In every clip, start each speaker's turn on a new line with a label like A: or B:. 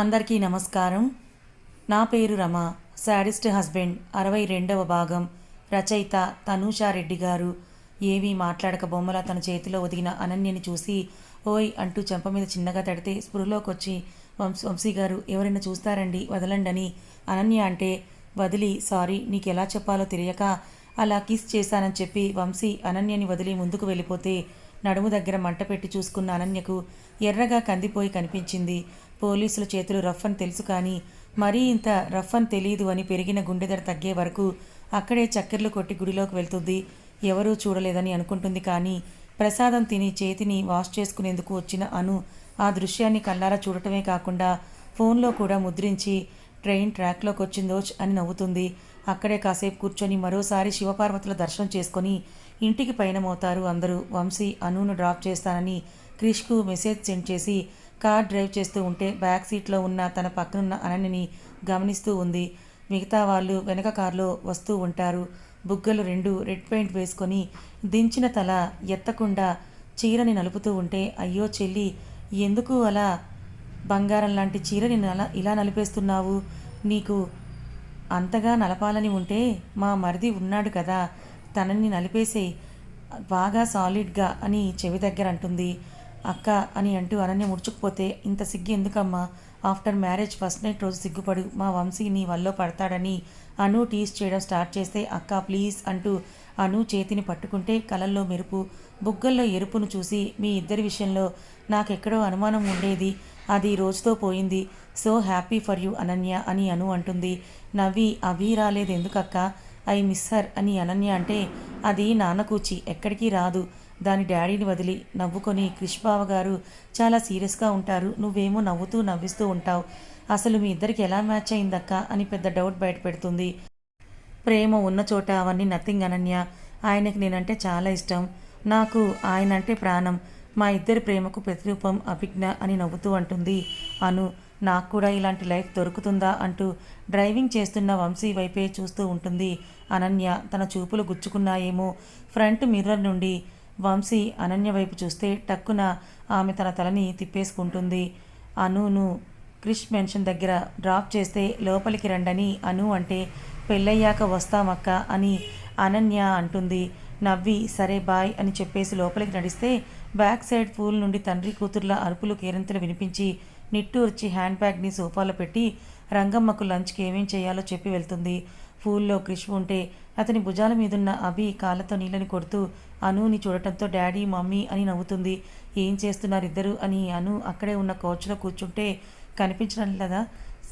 A: అందరికీ నమస్కారం. నా పేరు రమ. శాడిస్ట్ హస్బెండ్ అరవై రెండవ భాగం రచయిత తనూషారెడ్డి గారు. ఏమీ మాట్లాడక బొమ్మల తన చేతిలో ఒదిగిన అనన్యని చూసి ఓయ్ అంటూ చెంప మీద చిన్నగా తడితే స్పృహలోకి వచ్చి వంశ వంశీ గారు ఎవరైనా చూస్తారండి వదలండని అనన్య అంటే వదిలి సారీ నీకు ఎలా చెప్పాలో తెలియక అలా కిస్ చేశానని చెప్పి వంశీ అనన్యని వదిలి ముందుకు వెళ్ళిపోతే నడుము దగ్గర మంట పెట్టి చూసుకున్న అనన్యకు ఎర్రగా కందిపోయి కనిపించింది. పోలీసుల చేతులు రఫ్ అని తెలుసు కానీ మరీ ఇంత రఫ్ అని తెలియదు అని పెరిగిన గుండెదర తగ్గే వరకు అక్కడే చక్కెర్లు కొట్టి గుడిలోకి వెళ్తుంది. ఎవరూ చూడలేదని అనుకుంటుంది కానీ ప్రసాదం తిని చేతిని వాష్ చేసుకునేందుకు వచ్చిన అను ఆ దృశ్యాన్ని కళ్ళారా చూడటమే కాకుండా ఫోన్లో కూడా ముద్రించి ట్రైన్ ట్రాక్లోకి వచ్చిందోచ్ అని నవ్వుతుంది. అక్కడే కాసేపు కూర్చొని మరోసారి శివపార్వతుల దర్శనం చేసుకొని ఇంటికి పయనమవుతారు అందరూ. వంశీ అనును డ్రాప్ చేస్తానని క్రిష్కు మెసేజ్ సెండ్ చేసి కార్ డ్రైవ్ చేస్తూ ఉంటే బ్యాక్ సీట్లో ఉన్న తన పక్కనున్న అనన్యని గమనిస్తూ ఉంది. మిగతా వాళ్ళు వెనక కారులో వస్తూ ఉంటారు. బుగ్గలు రెండు రెడ్ పెయింట్ వేసుకొని దించిన తల ఎత్తకుండా చీరని నలుపుతూ ఉంటే అయ్యో చెల్లి ఎందుకు అలా బంగారం లాంటి చీరని నల ఇలా నలిపేస్తున్నావు? నీకు అంతగా నలపాలని ఉంటే మా మరిది ఉన్నాడు కదా తనని నలిపేసే బాగా సాలిడ్గా అని చెవి దగ్గర అంటుంది. అక్క అని అంటూ అనన్య ముడుచుకుపోతే ఇంత సిగ్గు ఎందుకమ్మా? ఆఫ్టర్ మ్యారేజ్ ఫస్ట్ నైట్ రోజు సిగ్గుపడు. మా వంశీ నీ వల్లో పడతాడని అను టీస్ చేయడం స్టార్ట్ చేస్తే అక్క ప్లీజ్ అంటూ అను చేతిని పట్టుకుంటే కలల్లో మెరుపు. బుగ్గల్లో ఎరుపును చూసి మీ ఇద్దరి విషయంలో నాకెక్కడో అనుమానం ఉండేది. అది రోజుతో పోయింది. So happy for you Ananya అని అను అంటుంది. నవ్వి అవి రాలేదు ఎందుకక్క ఐ మిస్ హర్ అని అనన్య అంటే అది నాన్నకూచి ఎక్కడికి రాదు. దాని డాడీని వదిలి నవ్వుకొని క్రిష్బావ గారు చాలా సీరియస్గా ఉంటారు. నువ్వేమో నవ్వుతూ నవ్విస్తూ ఉంటావు. అసలు మీ ఇద్దరికి ఎలా మ్యాచ్ అయిందక్క? అని పెద్ద డౌట్ బయటపెడుతుంది. ప్రేమ ఉన్న చోట అవన్నీ నథింగ్ అనన్య. ఆయనకి నేనంటే చాలా ఇష్టం. నాకు ఆయన అంటే ప్రాణం. మా ఇద్దరి ప్రేమకు ప్రతిరూపం అభిజ్ఞ అని నవ్వుతూ అంటుంది. అను నాకు కూడా ఇలాంటి లైఫ్ దొరుకుతుందా? అంటూ డ్రైవింగ్ చేస్తున్న వంశీ వైపే చూస్తూ ఉంటుంది. అనన్య తన చూపులు గుచ్చుకున్నాయేమో. ఫ్రంట్ మిర్రర్ నుండి వంశీ అనన్య వైపు చూస్తే టక్కున ఆమె తన తలని తిప్పేసుకుంటుంది. అనును క్రిష్ మెన్షన్ దగ్గర డ్రాప్ చేస్తే లోపలికి రండని అను అంటే పెళ్ళయ్యాక వస్తామక్క అని అనన్య అంటుంది. నవ్వి సరే బాయ్ అని చెప్పేసి లోపలికి నడిస్తే బ్యాక్ సైడ్ పూల్ నుండి తండ్రి కూతుర్ల అరుపులు కేరింతలు వినిపించి నిట్టూర్చి హ్యాండ్ బ్యాగ్ని సోఫాలో పెట్టి రంగమ్మకు లంచ్కి ఏమేం చేయాలో చెప్పి వెళ్తుంది పూల్లో క్రిష్ ఉంటే అతని భుజాల మీదున్న అభి కాళ్ళతో నీళ్ళని కొడుతూ అనుని చూడటంతో డాడీ మమ్మీ అని నవ్వుతుంది. ఏం చేస్తున్నారు ఇద్దరు అని అను అక్కడే ఉన్న కోచ్లో కూర్చుంటే కనిపించడం లేదా?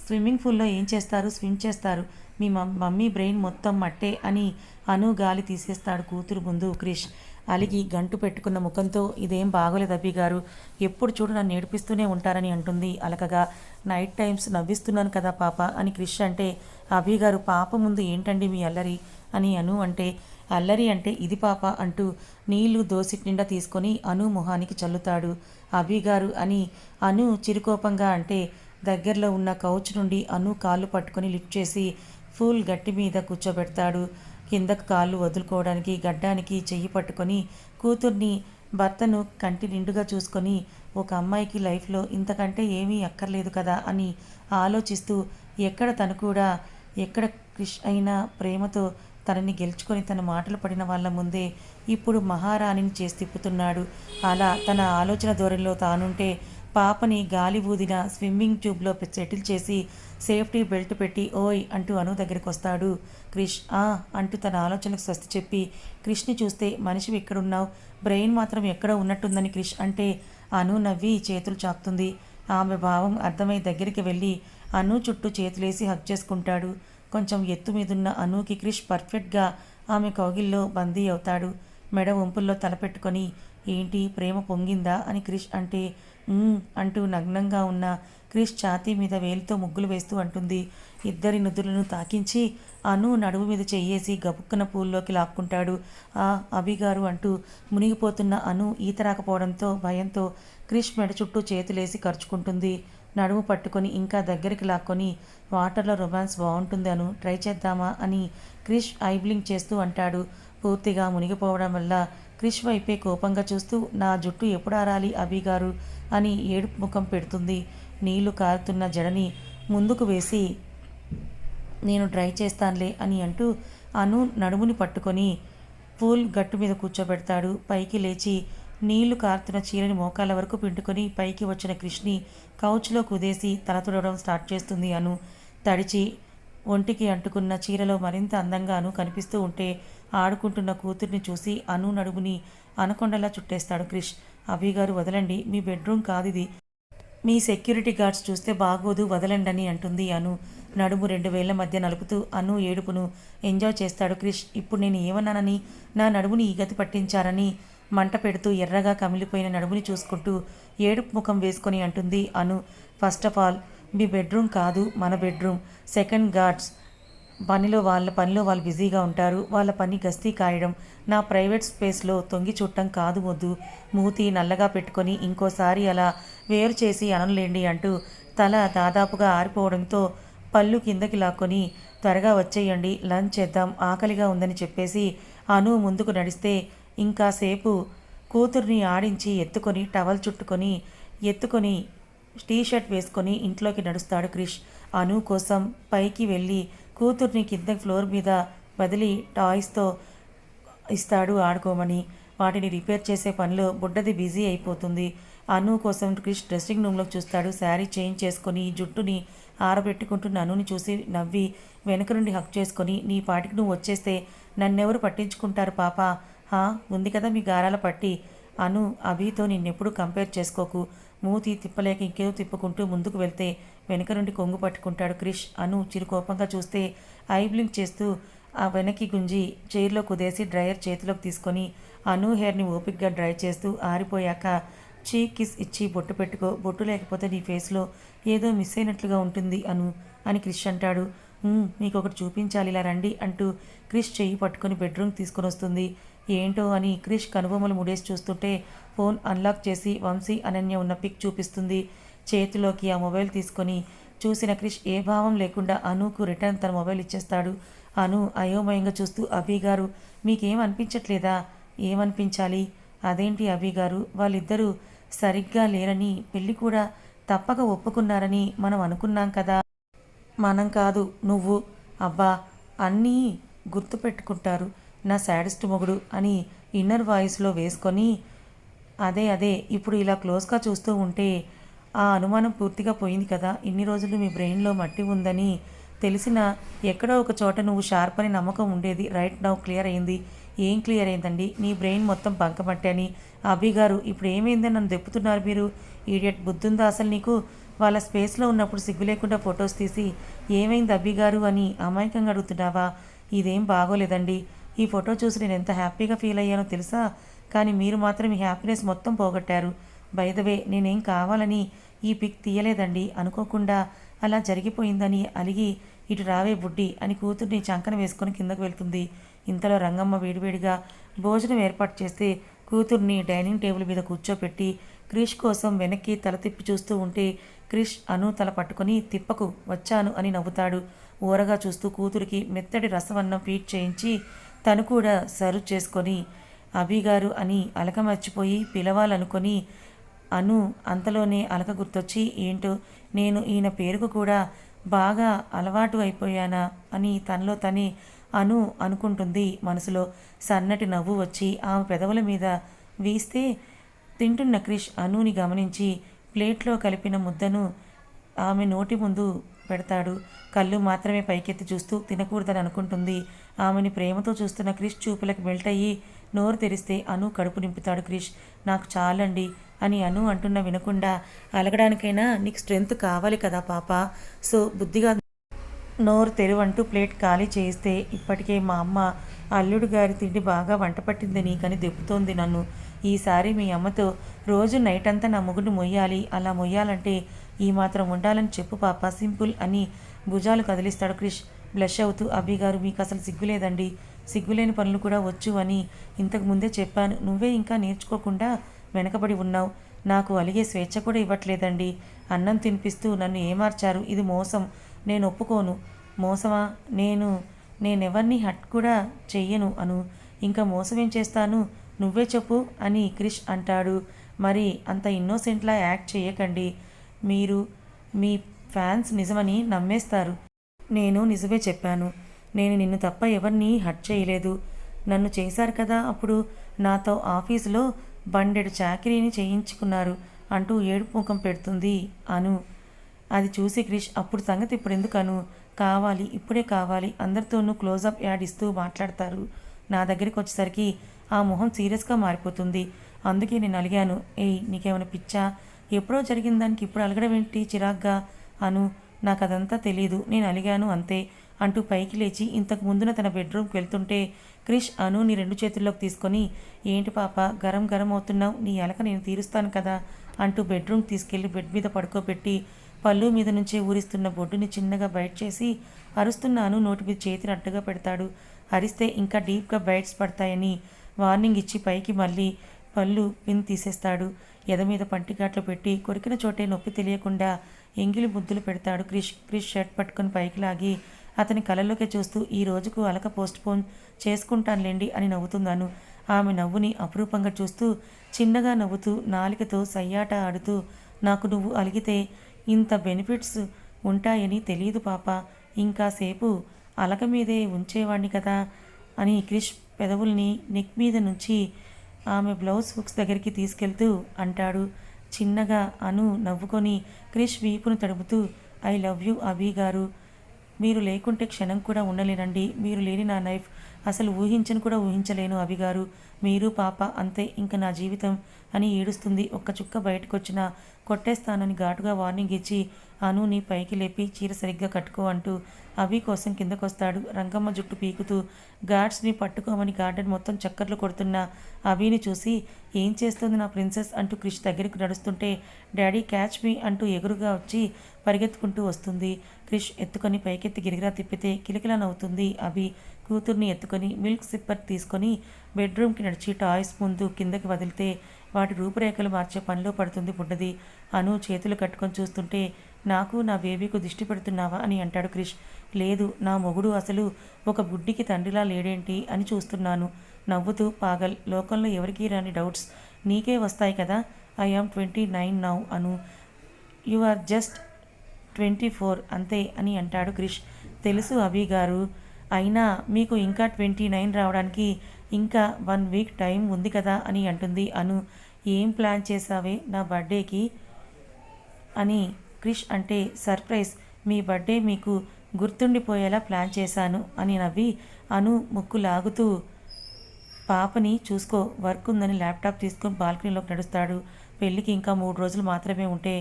A: స్విమ్మింగ్ పూల్లో ఏం చేస్తారు? స్విమ్ చేస్తారు. మీ మమ్మీ బ్రెయిన్ మొత్తం మట్టే అని అను గాలి తీసేస్తాడు కూతురు ముందు క్రిష్. అలిగి గంటు పెట్టుకున్న ముఖంతో ఇదేం బాగోలేదు అబ్బి గారు. ఎప్పుడు చూడు నన్ను నేర్పిస్తూనే ఉంటారని అంటుంది. అలకగా నైట్ టైమ్స్ నవ్విస్తున్నాను కదా పాప అని క్రిష్ అంటే అభి గారు పాప ముందు ఏంటండి మీ అల్లరి? అని అను అంటే అల్లరి అంటే ఇది పాప అంటూ నీళ్ళు దోసిటి నిండా తీసుకొని అను మొహానికి చల్లుతాడు. అభిగారు అని అను చిరుకోపంగా అంటే దగ్గరలో ఉన్న కౌచ్ నుండి అను కాళ్ళు పట్టుకొని లిఫ్ట్ చేసి ఫుల్ గట్టి మీద కూర్చోబెడతాడు. కిందకు కాళ్ళు వదులుకోవడానికి గడ్డానికి చెయ్యి పట్టుకొని కూతుర్ని భర్తను కంటి నిండుగా చూసుకొని ఒక అమ్మాయికి లైఫ్లో ఇంతకంటే ఏమీ అక్కర్లేదు కదా అని ఆలోచిస్తూ ఎక్కడ తను కూడా ఎక్కడ క్రిష్ అయినా ప్రేమతో తనని గెలుచుకొని తన మాటలు పడిన వాళ్ళ ముందే ఇప్పుడు మహారాణిని చేసి తిప్పుతున్నాడు. అలా తన ఆలోచన ధోరణిలో తానుంటే పాపని గాలి ఊదిన స్విమ్మింగ్ ట్యూబ్లో సెటిల్ చేసి సేఫ్టీ బెల్ట్ పెట్టి ఓయ్ అంటూ అను దగ్గరికి వస్తాడు. క్రిష్ ఆ అంటూ తన ఆలోచనకు స్వస్తి చెప్పి క్రిష్ని చూస్తే మనిషి ఎక్కడున్నావు? బ్రెయిన్ మాత్రం ఎక్కడో ఉన్నట్టుందని క్రిష్ అంటే అను నవ్వి చేతులు చాపుతుంది. ఆమె భావం అర్థమై దగ్గరికి వెళ్ళి అను చుట్టూ చేతులేసి హక్ చేసుకుంటాడు. కొంచెం ఎత్తు మీదున్న అనుకి క్రిష్ పర్ఫెక్ట్గా ఆమె కౌగిల్లో బందీ అవుతాడు. మెడ వంపుల్లో తలపెట్టుకొని ఏంటి ప్రేమ పొంగిందా? అని క్రిష్ అంటే అంటూ నగ్నంగా ఉన్న క్రిష్ ఛాతీ మీద వేలితో ముగ్గులు వేస్తూ అంటుంది. ఇద్దరి నుదులను తాకించి అను నడుము మీద చెయ్యేసి గబుక్కన పూల్లోకి లాక్కుంటాడు. ఆ అభిగారు అంటూ మునిగిపోతున్న అను ఈత రాకపోవడంతో భయంతో క్రిష్ మెడ చుట్టూ చేతులేసి ఖర్చుకుంటుంది నడుము పట్టుకొని ఇంకా దగ్గరికి లాక్కొని వాటర్లో రొమాన్స్ బాగుంటుంది అను ట్రై చేద్దామా అని క్రిష్ ఐబ్లింగ్ చేస్తూ అంటాడు. పూర్తిగా మునిగిపోవడం వల్ల క్రిష్ వైపే కోపంగా చూస్తూ నా జుట్టు ఎప్పుడు ఆరాలి అభి గారు? అని ఏడుపు ముఖం పెడుతుంది. నీళ్ళు కారుతున్న జడని ముందుకు వేసి నేను డ్రై చేస్తానులే అని అంటూ అను నడుముని పట్టుకొని పూల్ గట్టు మీద కూర్చోబెడతాడు. పైకి లేచి నీళ్ళు కారుతున్న చీరని మోకాళ్ళ వరకు పిండుకొని పైకి వచ్చిన కృష్ణి కౌచ్లో కుదేసి తల తుడవడం స్టార్ట్ చేస్తుంది అను. తడిచి ఒంటికి అంటుకున్న చీరలో మరింత అందంగాను కనిపిస్తూ ఉంటే ఆడుకుంటున్న కూతుర్ని చూసి అను నడుముని అనకొండలా చుట్టేస్తాడు క్రిష్. అభి గారు వదలండి మీ బెడ్రూమ్ కాదిది. మీ సెక్యూరిటీ గార్డ్స్ చూస్తే బాగోదు వదలండని అంటుంది అను. నడుము రెండు వేల మధ్య నలుపుతూ అను ఏడుపును ఎంజాయ్ చేస్తాడు క్రిష్. ఇప్పుడు నేను ఏమన్నానని? నా నడుముని ఈ గతి పట్టించారని? మంట పెడుతూ ఎర్రగా కమిలిపోయిన నడుముని చూసుకుంటూ ఏడుపు ముఖం వేసుకొని అంటుంది అను. ఫస్ట్ ఆఫ్ ఆల్ మీ బెడ్రూమ్ కాదు మన బెడ్రూమ్. సెకండ్ గార్డ్స్ పనిలో వాళ్ళ పనిలో వాళ్ళు బిజీగా ఉంటారు. వాళ్ళ పని గస్తీ కాయడం. నా ప్రైవేట్ స్పేస్లో తొంగి చుట్టం కాదు వద్దు. మూతి నల్లగా పెట్టుకొని ఇంకోసారి అలా వేరు చేసి అనలేండి అంటూ తల దాదాపుగా ఆరిపోవడంతో పళ్ళు కిందకి లాక్కొని త్వరగా వచ్చేయండి లంచ్ చేద్దాం ఆకలిగా ఉందని చెప్పేసి అను ముందుకు నడిస్తే ఇంకాసేపు కూతుర్ని ఆడించి ఎత్తుకొని టవల్ చుట్టుకొని ఎత్తుకొని టీ షర్ట్ వేసుకొని ఇంట్లోకి నడుస్తాడు క్రిష్. అను కోసం పైకి వెళ్ళి కూతుర్ని కింద ఫ్లోర్ మీద వదిలి టాయ్స్తో ఇస్తాడు ఆడుకోమని. వాటిని రిపేర్ చేసే పనిలో బుడ్డది బిజీ అయిపోతుంది. అను కోసం క్రిష్ డ్రెస్సింగ్ రూమ్లోకి చూస్తాడు. శారీ చేంజ్ చేసుకొని జుట్టుని ఆరబెట్టుకుంటున్న అనుని చూసి నవ్వి వెనక నుండి హక్ చేసుకొని నీ పాటికి నువ్వు వచ్చేస్తే నన్నెవరు పట్టించుకుంటారు పాప? ఉంది కదా మీ గారాల పట్టి. అను అభితో నిన్నెప్పుడు కంపేర్ చేసుకోకు. మూతి తిప్పలేక ఇంకేదో తిప్పుకుంటూ ముందుకు వెళ్తే వెనక నుండి కొంగు పట్టుకుంటాడు క్రిష్. అను చిరుకోపంగా చూస్తే ఐ బ్లింక్ చేస్తూ ఆ వెనక్కి గుంజి చైర్లో కుదేసి డ్రైయర్ చేతిలోకి తీసుకొని అను హెయిర్ని ఓపిక్గా డ్రై చేస్తూ ఆరిపోయాక చీక్ కిస్ ఇచ్చి బొట్టు పెట్టుకో. బొట్టు లేకపోతే నీ ఫేస్లో ఏదో మిస్ అయినట్లుగా ఉంటుంది అను అని క్రిష్ అంటాడు. మీకు ఒకటి చూపించాలి ఇలా రండి అంటూ క్రిష్ చెయ్యి పట్టుకొని బెడ్రూమ్ తీసుకొని వస్తుంది. ఏంటో అని క్రిష్ కనుబొమ్మలు ముడేసి చూస్తుంటే ఫోన్ అన్లాక్ చేసి వంశీ అనన్య ఉన్న పిక్ చూపిస్తుంది. చేతిలోకి ఆ మొబైల్ తీసుకొని చూసిన క్రిష్ ఏ భావం లేకుండా అనుకు రిటర్న్ తన మొబైల్ ఇచ్చేస్తాడు. అను అయోమయంగా చూస్తూ అభి గారు మీకేం అనిపించట్లేదా? ఏమనిపించాలి? అదేంటి అభి గారు? వాళ్ళిద్దరూ సరిగ్గా లేరని పెళ్ళి కూడా తప్పక ఒప్పుకున్నారని మనం అనుకున్నాం కదా. మనం కాదు నువ్వు. అబ్బా అన్నీ గుర్తుపెట్టుకుంటారు. నా శాడిస్ట్ మొగుడు అని ఇన్నర్ వాయిస్లో వేసుకొని అదే అదే ఇప్పుడు ఇలా క్లోజ్గా చూస్తూ ఉంటే ఆ అనుమానం పూర్తిగా పోయింది కదా. ఇన్ని రోజులు మీ బ్రెయిన్లో మట్టి ఉందని తెలిసిన ఎక్కడో ఒక చోట నువ్వు షార్ప్ అని నమ్మకం ఉండేది. రైట్ నౌ క్లియర్ అయింది. ఏం క్లియర్ అయిందండి? నీ బ్రెయిన్ మొత్తం బంకమట్టి అని. అభి గారు ఇప్పుడు ఏమైందని నన్ను దెప్పుతున్నారు మీరు. ఈడియట్ బుద్ధుందా అసలు నీకు? వాళ్ళ స్పేస్లో ఉన్నప్పుడు సిగ్గు లేకుండా ఫొటోస్ తీసి ఏమైంది అభి గారు? అని అమాయకంగా అడుగుతున్నావా? ఇదేం బాగోలేదండి. ఈ ఫోటో చూసి నేను ఎంత హ్యాపీగా ఫీల్ అయ్యానో తెలుసా? కానీ మీరు మాత్రం మీ హ్యాపీనెస్ మొత్తం పోగొట్టారు. బైదవే నేనేం కావాలని ఈ పిక్ తీయలేదండి. అనుకోకుండా అలా జరిగిపోయిందని అలిగి ఇటు రావే బుడ్డి అని కూతుర్ని చంకన వేసుకొని కిందకు వెళ్తుంది. ఇంతలో రంగమ్మ వేడివేడిగా భోజనం ఏర్పాటు చేస్తే కూతుర్ని డైనింగ్ టేబుల్ మీద కూర్చోపెట్టి క్రిష్ కోసం వెనక్కి తల తిప్పి చూస్తూ ఉంటే క్రిష్ అను తల పట్టుకొని తిప్పకు వచ్చాను అని నవ్వుతాడు. ఊరగా చూస్తూ కూతురికి మెత్తడి రసవన్నం ఫీట్ చేయించి తను కూడా సర్వ్ చేసుకొని అభిగారు అని అలక మర్చిపోయి పిలవాలనుకొని అను అంతలోనే అలక గుర్తొచ్చి ఏంటో నేను ఈయన పేరుకు కూడా బాగా అలవాటు అయిపోయానా అని తనలో తనే అను అనుకుంటుంది. మనసులో సన్నటి నవ్వు వచ్చి ఆమె పెదవుల మీద వీస్తే తింటున్న క్రిష్ అనుని గమనించి ప్లేట్లో కలిపిన ముద్దను ఆమె నోటి ముందు పెడతాడు. కళ్ళు మాత్రమే పైకెత్తి చూస్తూ తినకూడదని అనుకుంటుంది. ఆమెని ప్రేమతో చూస్తున్న క్రిష్ చూపులకు మెల్ట్ అయ్యి నోరు తెరిస్తే అను కడుపు నింపుతాడు క్రిష్. నాకు చాలండి అని అను అంటున్న వినకుండా అలగడానికైనా నీకు స్ట్రెంగ్త్ కావాలి కదా పాప. సో బుద్ధిగా నోరు తెరువంటూ ప్లేట్ ఖాళీ చేయిస్తే ఇప్పటికే మా అమ్మ అల్లుడు గారి తిండి బాగా వంట పట్టింది నీకని దెప్పుతోంది నన్ను. ఈసారి మీ అమ్మతో రోజు నైట్ అంతా నా ముగ్గురు మొయ్యాలి. అలా మొయ్యాలంటే ఈ మాత్రం ఉండాలని చెప్పు పాప సింపుల్ అని భుజాలు కదిలిస్తాడు క్రిష్. బ్లష్ అవుతూ అభి గారు మీకు అసలు సిగ్గులేదండి. సిగ్గులేని పనులు కూడా వచ్చు అని ఇంతకు ముందే చెప్పాను. నువ్వే ఇంకా నేర్చుకోకుండా వెనకబడి ఉన్నావు. నాకు అలిగే స్వేచ్ఛ కూడా ఇవ్వట్లేదండి. అన్నం తినిపిస్తూ నన్ను ఏమార్చారు? ఇది మోసం. నేను ఒప్పుకోను. మోసమా? నేను నేనెవరిని హట్ కూడా చెయ్యను అను. ఇంకా మోసం ఏం చేస్తాను? నువ్వే చెప్పు అని క్రిష్ అంటాడు. మరి అంత ఇన్నోసెంట్లా యాక్ట్ చేయకండి మీరు మీ ఫ్యాన్స్ నిజమని నమ్మేస్తారు. నేను నిజమే చెప్పాను. నేను నిన్ను తప్ప ఎవరిని హట్ చేయలేదు. నన్ను చేశారు కదా అప్పుడు నాతో ఆఫీసులో బండెడు చాకరీని చేయించుకున్నారు అంటూ ఏడుపు ముఖం పెడుతుంది అను. అది చూసి క్రిష్ అప్పుడు సంగతి ఇప్పుడు ఎందుకు అను కావాలి ఇప్పుడే కావాలి. అందరితోనూ క్లోజప్ యాడ్ ఇస్తూ మాట్లాడతారు. నా దగ్గరికి వచ్చేసరికి ఆ మొహం సీరియస్గా మారిపోతుంది. అందుకే నేను అలిగాను. ఏయ్ నీకేమైనా పిచ్చా? ఎప్పుడో జరిగిన దానికి ఇప్పుడు అలగడం ఏంటి చిరాగ్గా అను. నాకు అదంతా తెలియదు నేను అలిగాను అంతే అంటూ పైకి లేచి ఇంతకు ముందున తన బెడ్రూమ్కి వెళ్తుంటే క్రిష్ అను నీ రెండు చేతుల్లోకి తీసుకొని ఏంటి పాప? గరం గరం అవుతున్నావు. నీ అలక నేను తీరుస్తాను కదా అంటూ బెడ్రూమ్ తీసుకెళ్ళి బెడ్ మీద పడుకోబెట్టి పళ్ళు మీద నుంచే ఊరిస్తున్న బొడ్డుని చిన్నగా బయట చేసి అరుస్తున్నాను నోటి మీద చేతిని అడ్డుగా పెడతాడు. అరిస్తే ఇంకా డీప్గా బైట్స్ పడతాయని వార్నింగ్ ఇచ్చి పైకి మళ్ళీ పళ్ళు పిన్ తీసేస్తాడు. ఎద మీద పంటిగాట్లు పెట్టి కొరికిన చోటే నొప్పి తెలియకుండా ఎంగిలి ముద్దులు పెడతాడు క్రిష్. క్రిష్ షర్ట్ పట్టుకొని పైకి లాగి అతని కళ్ళలోకి చూస్తూ ఈ రోజుకు అలక పోస్ట్ పోన్ చేసుకుంటానులేండి అని నవ్వుతున్నాను. ఆమె నవ్వుని అపురూపంగా చూస్తూ చిన్నగా నవ్వుతూ నాలికతో సయ్యాట ఆడుతూ నాకు నువ్వు అలిగితే ఇంత బెనిఫిట్స్ ఉంటాయని తెలియదు పాప. ఇంకాసేపు అలక మీదే ఉంచేవాణ్ణి కదా అని క్రిష్ పెదవుల్ని నెక్ మీద నుంచి ఆమె బ్లౌజ్ హుక్స్ దగ్గరికి తీసుకెళ్తూ అంటాడు. చిన్నగా అను నవ్వుకొని క్రిష్ వీపును తడుపుతూ ఐ లవ్ యూ అభి గారు. మీరు లేకుంటే క్షణం కూడా ఉండలేనండి. మీరు లేని నా నైఫ్ అసలు ఊహించను కూడా ఊహించలేను అభిగారు మీరు పాప అంతే ఇంక నా జీవితం అని ఏడుస్తుంది. ఒక్క చుక్క బయటకొచ్చిన కొట్టేస్తానని ఘాటుగా వార్నింగ్ ఇచ్చి అనుని పైకి లేపి చీర సరిగ్గా కట్టుకో అంటూ అవి కోసం కిందకొస్తాడు. రంగమ్మ జుట్టు పీకుతూ గార్డ్స్ని పట్టుకోమని గార్డెన్ మొత్తం చక్కర్లు కొడుతున్న అభిని చూసి ఏం చేస్తుంది నా ప్రిన్సెస్ అంటూ క్రిష్ దగ్గరికి నడుస్తుంటే డాడీ క్యాచ్ మీ అంటూ ఎగురుగా వచ్చి పరిగెత్తుకుంటూ వస్తుంది. క్రిష్ ఎత్తుకొని పైకెత్తి గిరిగిరా తిప్పితే కిలకిలా నవ్వుతుంది అభి. కూతుర్ని ఎత్తుకొని మిల్క్ సిప్పర్ తీసుకొని బెడ్రూమ్కి నడిచి టాయ్స్ ముందు కిందకి వదిలితే వాటి రూపురేఖలు మార్చే పనిలో పడుతుంది బుడ్డది అను చేతులు కట్టుకొని చూస్తుంటే నాకు నా బేబీకు దిష్టి పెడుతున్నావా అని అంటాడు క్రిష్. లేదు నా మొగుడు అసలు ఒక బుడ్డికి తండ్రిలా లేడేంటి అని చూస్తున్నాను. నవ్వుతూ పాగల్ లోకంలో ఎవరికీ రాని డౌట్స్ నీకే వస్తాయి కదా? I am twenty nine now Anu. You are just twenty four అంతే అని అంటాడు క్రిష్. తెలుసు అభి గారు. అయినా మీకు ఇంకా ట్వంటీ నైన్ రావడానికి ఇంకా వన్ వీక్ టైం ఉంది కదా అని అంటుంది అను. ఏం ప్లాన్ చేసావే నా బర్త్డేకి? అని క్రిష్ అంటే సర్ప్రైజ్ మీ బర్త్డే మీకు గుర్తుండిపోయేలా ప్లాన్ చేశాను అని నవ్వి అను ముక్కు లాగుతూ పాపని చూసుకో వర్క్ ఉందని ల్యాప్టాప్ తీసుకొని బాల్కనీలోకి నడుస్తాడు. పెళ్ళికి ఇంకా మూడు రోజులు మాత్రమే ఉంటే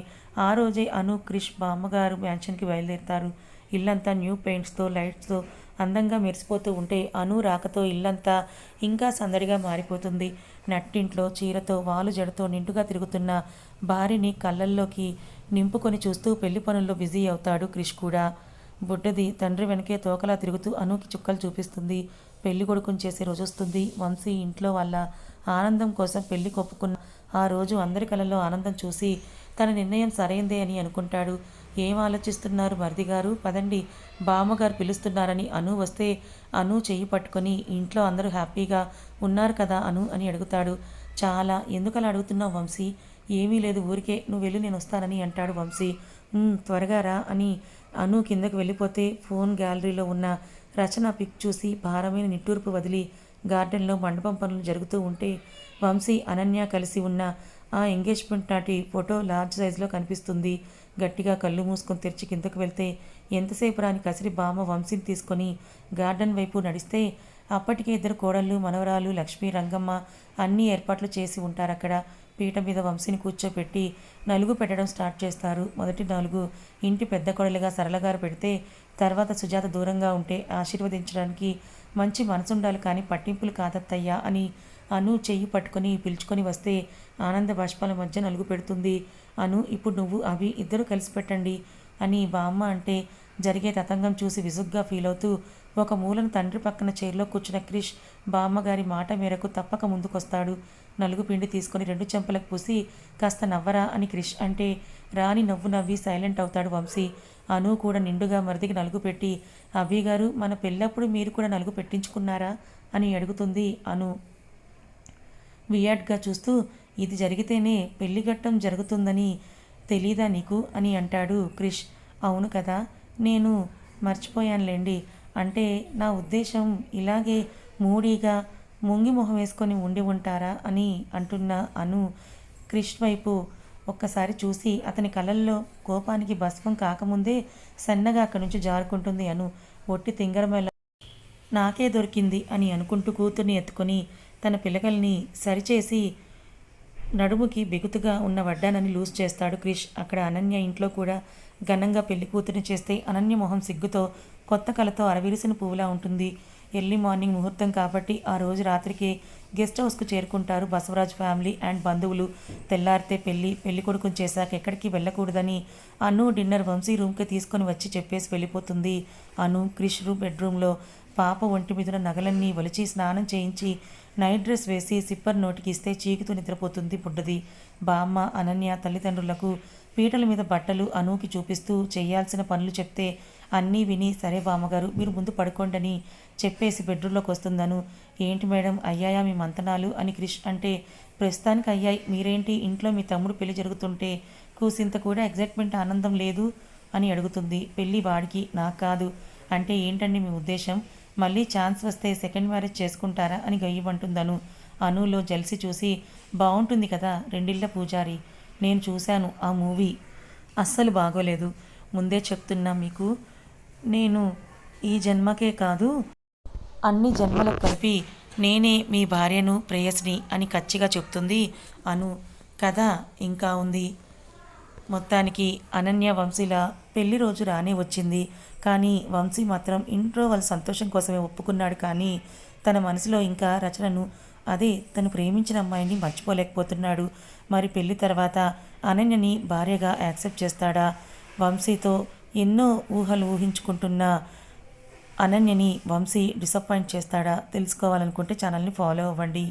A: ఆ రోజే అను క్రిష్ బామ్మగారు మ్యాన్షన్కి బయలుదేరుతారు. ఇల్లంతా న్యూ పెయింట్స్తో లైట్స్తో అందంగా మెరిసిపోతూ ఉంటే అను రాకతో ఇల్లంతా ఇంకా సందడిగా మారిపోతుంది. నట్టింట్లో చీరతో వాలు జడతో నిండుగా తిరుగుతున్న భార్యని కళ్ళల్లోకి నింపుకొని చూస్తూ పెళ్ళి పనుల్లో బిజీ అవుతాడు క్రిష్ కూడా. బుడ్డది తండ్రి వెనకే తోకలా తిరుగుతూ అనుకి చుక్కలు చూపిస్తుంది. పెళ్ళి కొడుకుని చేసే రోజు వస్తుంది వంశీ ఇంట్లో వాళ్ళ ఆనందం కోసం పెళ్ళి కొప్పుకున్న ఆ రోజు అందరి కళ్ళల్లో ఆనందం చూసి తన నిర్ణయం సరైందే అని అనుకుంటాడు. ఏం ఆలోచిస్తున్నారు మరిది గారు? పదండి బామ్మగారు పిలుస్తున్నారని అను వస్తే అను చెయ్యి పట్టుకొని ఇంట్లో అందరూ హ్యాపీగా ఉన్నారు కదా అను అని అడుగుతాడు. చాలా ఎందుకలా అడుగుతున్నావు వంశీ? ఏమీ లేదు ఊరికే నువ్వు వెళ్ళి నేను వస్తానని అంటాడు వంశీ. త్వరగా రా అని అను కిందకు వెళ్ళిపోతే ఫోన్ గ్యాలరీలో ఉన్న రచన పిక్ చూసి భారమైన నిట్టూర్పు వదిలి గార్డెన్లో మండపం పనులు జరుగుతూ ఉంటే వంశీ అనన్య కలిసి ఉన్న ఆ ఎంగేజ్మెంట్ నాటి ఫోటో లార్జ్ సైజులో కనిపిస్తుంది. గట్టిగా కళ్ళు మూసుకొని తెరిచి కిందకు వెళ్తే ఎంతసేపు రాని కసిరి బామ్మ వంశీని తీసుకొని గార్డెన్ వైపు నడిస్తే అప్పటికే ఇద్దరు కోడళ్ళు మనవరాలు లక్ష్మి రంగమ్మ అన్ని ఏర్పాట్లు చేసి ఉంటారు అక్కడ పీట మీద వంశీని కూర్చోపెట్టి నలుగు పెట్టడం స్టార్ట్ చేస్తారు. మొదటి నలుగు ఇంటి పెద్ద కొడలుగా సరళగారు పెడితే తర్వాత సుజాత దూరంగా ఉంటే ఆశీర్వదించడానికి మంచి మనసుండాలి కానీ పట్టింపులు కాదత్తయ్యా అని అను చెయ్యి పట్టుకొని పిలుచుకొని వస్తే ఆనంద బాష్పాల మధ్య నలుగు పెడుతుంది. అను ఇప్పుడు నువ్వు అవి ఇద్దరు కలిసి పెట్టండి అని బామ్మ అంటే జరిగే తతంగం చూసి విసుగ్గా ఫీల్ అవుతూ ఒక మూలను తండ్రి పక్కన చైర్లో కూర్చున్న క్రిష్ బామ్మగారి మాట మేరకు తప్పక ముందుకొస్తాడు. నలుగు పిండి తీసుకొని రెండు చెంపలకు పూసి కాస్త నవ్వరా అని క్రిష్ అంటే రాని నవ్వు నవ్వి సైలెంట్ అవుతాడు వంశీ. అను కూడా నిండుగా మరిదికి నలుగు పెట్టి అభి గారు మన పెళ్ళప్పుడు మీరు కూడా నలుగు పెట్టించుకున్నారా? అని అడుగుతుంది అను. వియాడ్గా చూస్తూ ఇది జరిగితేనే పెళ్ళిఘట్టం జరుగుతుందని తెలీదా నీకు? అని అంటాడు క్రిష్. అవును కదా. నేను మర్చిపోయానులేండి. అంటే నా ఉద్దేశం ఇలాగే మూడీగా ముంగి మొహం వేసుకొని ఉండి ఉంటారా అని అంటున్న అను క్రిష్ వైపు ఒక్కసారి చూసి అతని కళ్ళల్లో కోపానికి భస్మం కాకముందే సన్నగా అక్కడి నుంచి జారుకుంటుంది అను. ఒట్టి తింగరమేళ నాకే దొరికింది అని అనుకుంటూ కూతుర్ని ఎత్తుకొని తన పిల్లకల్ని సరిచేసి నడుముకి బిగుతుగా ఉన్న వడ్డానని లూజ్ చేస్తాడు క్రిష్. అక్కడ అనన్య ఇంట్లో కూడా ఘనంగా పెళ్ళి కూతురిని చేస్తే అనన్య మొహం సిగ్గుతో కొత్త కళతో అరవిరిసిన పువ్వులా ఉంటుంది. ఎర్లీ మార్నింగ్ ముహూర్తం కాబట్టి ఆ రోజు రాత్రికి గెస్ట్ హౌస్కు చేరుకుంటారు బసవరాజ్ ఫ్యామిలీ అండ్ బంధువులు. తెల్లారితే పెళ్ళి పెళ్ళి కొడుకుని చేశాక ఎక్కడికి వెళ్ళకూడదని అను డిన్నర్ వంశీ రూమ్కి తీసుకొని వచ్చి చెప్పేసి వెళ్ళిపోతుంది. అను క్రిష్ రూమ్ బెడ్రూమ్లో పాప ఒంటి మీద నగలన్నీ వలిచి స్నానం చేయించి నైట్ డ్రెస్ వేసి సిప్పర్ నోటికి ఇస్తే చీకుతూ నిద్రపోతుంది బుడ్డది బామ్మ అనన్య తల్లిదండ్రులకు పీటల మీద బట్టలు అనూకి చూపిస్తూ చేయాల్సిన పనులు చెప్తే అన్నీ విని సరే బామ్మగారు మీరు ముందు పడుకోండని చెప్పేసి బెడ్రూమ్లోకి వస్తుందను ఏంటి మేడం అయ్యాయా మీ మంతనాలు? అని క్రిష్ అంటే ప్రస్తుతానికి అయ్యాయి. మీరేంటి? ఇంట్లో మీ తమ్ముడు పెళ్ళి జరుగుతుంటే కూసింత కూడా ఎగ్జైట్మెంట్ ఆనందం లేదు? అని అడుగుతుంది. పెళ్ళి వాడికి నాకు కాదు. అంటే ఏంటండి మీ ఉద్దేశం? మళ్ళీ ఛాన్స్ వస్తే సెకండ్ మ్యారేజ్ చేసుకుంటారా అని గయ్యమంటుందను అనులో జల్సి చూసి బాగుంటుంది కదా రెండిళ్ళ పూజారి నేను చూశాను ఆ మూవీ. అస్సలు బాగోలేదు. ముందే చెప్తున్నా మీకు. నేను ఈ జన్మకే కాదు అన్ని జన్మలకు కలిపి నేనే మీ భార్యను ప్రేయస్ని అని కచ్చిగా చెప్తుంది అను. కథ ఇంకా ఉంది. మొత్తానికి అనన్య వంశీల పెళ్ళి రోజు రానే వచ్చింది. కానీ వంశీ మాత్రం ఇంట్లో వాళ్ళ సంతోషం కోసమే ఒప్పుకున్నాడు కానీ తన మనసులో ఇంకా రచనను అదే తను ప్రేమించిన అమ్మాయిని మర్చిపోలేకపోతున్నాడు. మరి పెళ్ళి తర్వాత అనన్యని భార్యగా యాక్సెప్ట్ చేస్తాడా? వంశీతో ఎన్నో ఊహలు ఊహించుకుంటున్న అనన్యని వంశీ డిసప్పాయింట్ చేస్తాడా? తెలుసుకోవాలనుకుంటే ఛానల్ని ఫాలో అవ్వండి.